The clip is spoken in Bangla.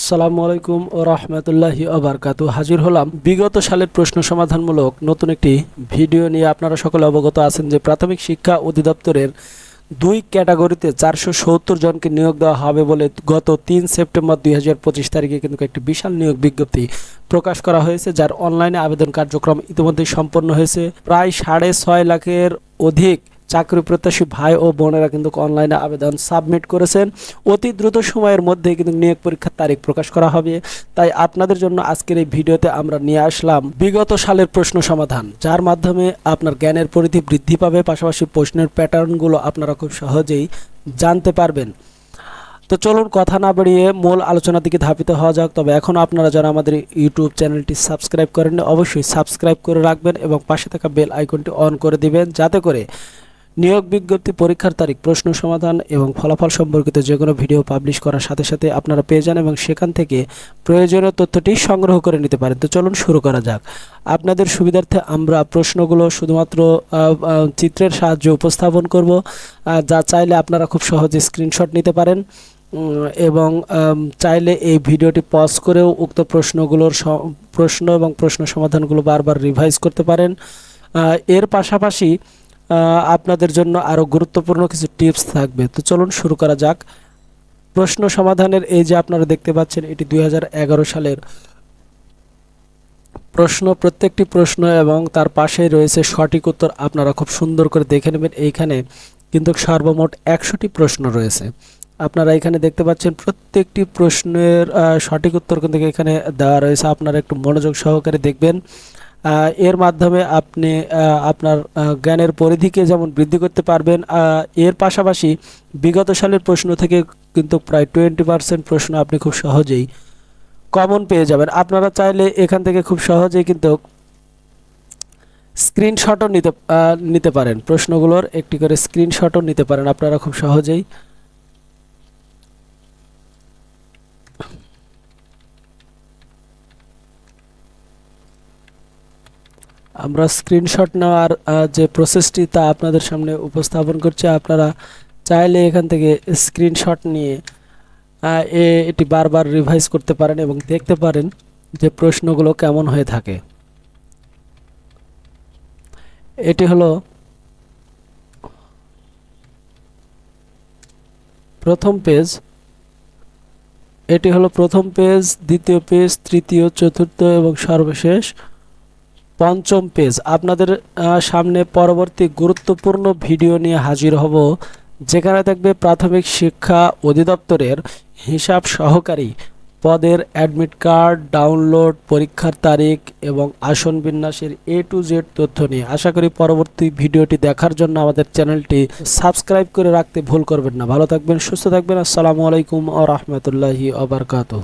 আসসালামু আলাইকুম ও রহমতুল্লাহি আবরকাতু হাজির হলাম বিগত সালের প্রশ্ন সমাধানমূলক নতুন একটি ভিডিও নিয়ে। আপনারা সকলে অবগত আছেন যে প্রাথমিক শিক্ষা অধিদপ্তরের দুই ক্যাটাগরিতে চারশো সত্তর জনকে নিয়োগ দেওয়া হবে বলে গত তিন সেপ্টেম্বর দুই হাজার পঁচিশ তারিখে কিন্তু একটি বিশাল নিয়োগ বিজ্ঞপ্তি প্রকাশ করা হয়েছে, যার অনলাইনে আবেদন কার্যক্রম ইতিমধ্যেই সম্পন্ন হয়েছে। প্রায় সাড়ে ছয় লাখের অধিক চাকরি প্রত্যাশী ভাই ও বোনেরা কিন্তু অনলাইনে আবেদন সাবমিট করেছেন। অতি দ্রুত সময়ের মধ্যে কিন্তু নিয়োগ পরীক্ষার তারিখ প্রকাশ করা হবে। তাই আপনাদের জন্য আজকের এই ভিডিওতে আমরা নিয়ে আসলাম বিগত সালের প্রশ্ন সমাধান, যার মাধ্যমে আপনার জ্ঞানের পরিধি বৃদ্ধি পাবে, পাশাপাশি প্রশ্নের প্যাটার্নগুলো আপনারা খুব সহজেই জানতে পারবেন। তো চলুন কথা না বাড়িয়ে মূল আলোচনার দিকে ধাপিত হওয়া যাক। তবে এখনও আপনারা যারা আমাদের ইউটিউব চ্যানেলটি সাবস্ক্রাইব করেন অবশ্যই সাবস্ক্রাইব করে রাখবেন এবং পাশে থাকা বেল আইকনটি অন করে দিবেন, যাতে করে নিয়োগ বিজ্ঞপ্তি, পরীক্ষার তারিখ, প্রশ্ন সমাধান এবং ফলাফল সম্পর্কিত যে কোনো ভিডিও পাবলিশ করার সাথে সাথে আপনারা পেয়ে যান এবং সেখান থেকে প্রয়োজনীয় তথ্যটি সংগ্রহ করে নিতে পারেন। তো চলুন শুরু করা যাক। আপনাদের সুবিধার্থে আমরা প্রশ্নগুলো শুধুমাত্র চিত্রের সাহায্যে উপস্থাপন করব যা চাইলে আপনারা খুব সহজে স্ক্রিনশট নিতে পারেন এবং চাইলে এই ভিডিওটি পজ করেও উক্ত প্রশ্নগুলোর প্রশ্ন এবং প্রশ্ন সমাধানগুলো বারবার রিভাইজ করতে পারেন। এর পাশাপাশি আপনাদের জন্য আরও গুরুত্বপূর্ণ কিছু টিপস থাকবে। তো চলুন শুরু করা যাক। প্রশ্ন সমাধানের এই যে আপনারা দেখতে পাচ্ছেন, এটি দু হাজার এগারো সালের প্রশ্ন। প্রত্যেকটি প্রশ্ন এবং তার পাশেই রয়েছে সঠিক উত্তর, আপনারা খুব সুন্দর করে দেখে নেবেন। এইখানে কিন্তু সর্বমোট একশোটি প্রশ্ন রয়েছে। আপনারা এখানে দেখতে পাচ্ছেন প্রত্যেকটি প্রশ্নের সঠিক উত্তর কিন্তু এখানে দেওয়া রয়েছে। আপনারা একটু মনোযোগ সহকারে দেখবেন। এর মাধ্যমে আপনি আপনার জ্ঞানের পরিধিকে যেমন বৃদ্ধি করতে পারবেন এর পাশাপাশি বিগত সালের প্রশ্ন থেকে কিন্তু প্রায় টোয়েন্টি পার্সেন্ট প্রশ্ন আপনি খুব সহজেই কমন পেয়ে যাবেন। আপনারা চাইলে এখান থেকে খুব সহজেই কিন্তু স্ক্রিনশটও নিতে নিতে পারেন। প্রশ্নগুলোর একটি করে স্ক্রিনশটও নিতে পারেন। আপনারা খুব সহজেই আমরা স্ক্রিনশট নেওয়ার যে প্রসেসটি তা আপনাদের সামনে উপস্থাপন করছি। আপনারা চাইলে এখান থেকে স্ক্রিনশট নিয়ে এটি বারবার রিভাইজ করতে পারেন এবং দেখতে পারেন যে প্রশ্নগুলো কেমন হয়ে থাকে। এটি হলো, প্রথম পেজ এটি হলো প্রথম পেজ দ্বিতীয় পেজ তৃতীয়, চতুর্থ এবং সর্বশেষ। পঞ্চম পেজ। আপনাদের সামনে পরবর্তী গুরুত্বপূর্ণ ভিডিও নিয়ে হাজির হব, যেখানে থাকবে প্রাথমিক শিক্ষা অধিদপ্তরের হিসাব সহকারী। পদের অ্যাডমিট কার্ড, ডাউনলোড, পরীক্ষার তারিখ এবং আসন বিন্যাসের এ টু জেড তথ্য নিয়ে। আশা করি পরবর্তী ভিডিওটি দেখার জন্য আমাদের চ্যানেলটি সাবস্ক্রাইব করে রাখতে ভুল করবেন না। ভালো থাকবেন, সুস্থ থাকবেন। আসসালামু আলাইকুম ও রহমতুল্লাহি আবরকাতহ